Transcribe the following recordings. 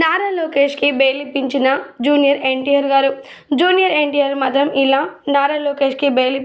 నారా లోకేష్కి bail junior NTR గారు. Junior NTR మాత్రం ఇలా నారా లోకేష్కి బెయిల్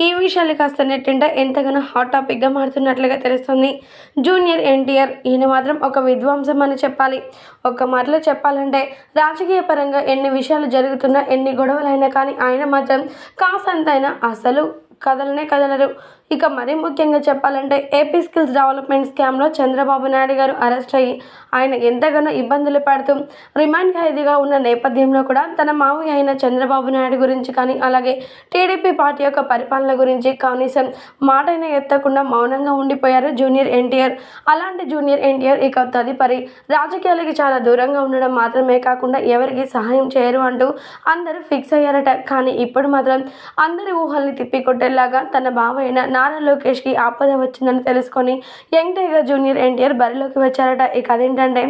ఈ విషయాలు కాస్త నెట్టింట ఎంతగానో హాట్ టాపిక్గా మారుతున్నట్లుగా తెలుస్తుంది. జూనియర్ ఎన్టీఆర్ ఈయన మాత్రం ఒక విధ్వంసం అని చెప్పాలి. ఒక్క మాటలో చెప్పాలంటే రాజకీయ పరంగా ఎన్ని విషయాలు జరుగుతున్నా ఎన్ని గొడవలైనా కానీ ఆయన మాత్రం కాసంతైనా అసలు కదలనే కదలరు. ఇక మరీ ముఖ్యంగా చెప్పాలంటే ఏపీ స్కిల్స్ డెవలప్మెంట్ స్కామ్లో చంద్రబాబు నాయుడు గారు అరెస్ట్ అయ్యి ఆయన ఎంతగానో ఇబ్బందులు పడుతూ రిమాండ్ ఖైదీగా ఉన్న నేపథ్యంలో కూడా తన మావయ్య అయిన చంద్రబాబు నాయుడు గురించి కానీ అలాగే టీడీపీ పార్టీ యొక్క పరిపాలన గురించి కనీసం మాటైనా ఎత్తకుండా మౌనంగా ఉండిపోయారు జూనియర్ ఎన్టీఆర్. అలాంటి జూనియర్ ఎన్టీఆర్ ఇక తదుపరి రాజకీయాలకి చాలా దూరంగా ఉండడం మాత్రమే కాకుండా ఎవరికి సహాయం చేయరు అంటూ అందరూ ఫిక్స్ అయ్యారట. కానీ ఇప్పుడు మాత్రం అందరి ఊహల్ని తిప్పికొట్టేలాగా తన బావ అయిన నారా లోకేష్కి ఆపద వచ్చిందని తెలుసుకొని యంగ్ టైగర్ జూనియర్ ఎన్టీఆర్ బరిలోకి వచ్చారట. ఇక అదేంటంటే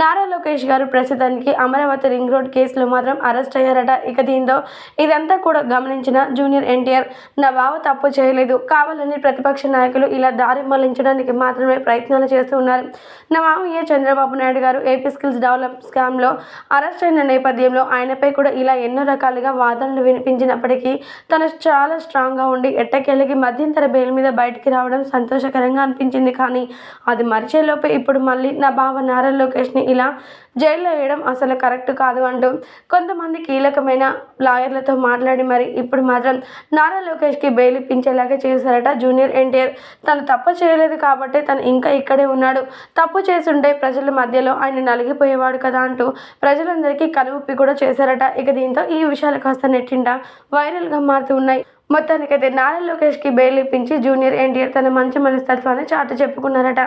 నారా లోకేష్ గారు ప్రస్తుతానికి అమరావతి రింగ్ రోడ్ కేసులో మాత్రం అరెస్ట్ అయ్యారట. ఇక దీంతో ఇదంతా కూడా గమనించిన జూనియర్ ఎన్టీఆర్ నా బావ తప్పు చేయలేదు. కావాలని ప్రతిపక్ష నాయకులు ఇలా దారి మళ్ళించడానికి మాత్రమే ప్రయత్నాలు చేస్తూ ఉన్నారు. నా మామయ్య చంద్రబాబు నాయుడు గారు ఏపీ స్కిల్స్ డెవలప్ స్కామ్లో అరెస్ట్ అయిన నేపథ్యంలో ఆయనపై కూడా ఇలా ఎన్నో రకాలుగా వాదనలు వినిపించినప్పటికీ తను చాలా స్ట్రాంగ్గా ఉండి ఎట్టకేళ్ళకి మధ్యంతర బెయిల్ మీద బయటికి రావడం సంతోషకరంగా అనిపించింది. కానీ అది మరిచేలోపే ఇప్పుడు మళ్ళీ నా బావ నారా లోకేష్ని ఇలా జైల్లో వేయడం అసలు కరెక్ట్ కాదు అంటూ కొంతమంది కీలకమైన లాయర్లతో మాట్లాడి మరి ఇప్పుడు మాత్రం నారా లోకేష్కి బెయిల్ ఇప్పించేలాగా చేశారట జూనియర్ ఎన్టీఆర్. తను తప్పు చేయలేదు కాబట్టి తను ఇంకా ఇక్కడే ఉన్నాడు. తప్పు చేస్తుంటే ప్రజల మధ్యలో ఆయన నలిగిపోయేవాడు కదా అంటూ ప్రజలందరికీ కనువిప్పి కూడా చేశారట. ఇక దీంతో ఈ విషయాలు కాస్త నెట్టింట వైరల్గా మారుతూ ఉన్నాయి. మొత్తానికైతే నారా లోకేష్కి బెయిల్ ఇప్పించి జూనియర్ ఎన్టీఆర్ తన మంచి మనస్తత్వాన్ని చాటు చెప్పుకున్నారట.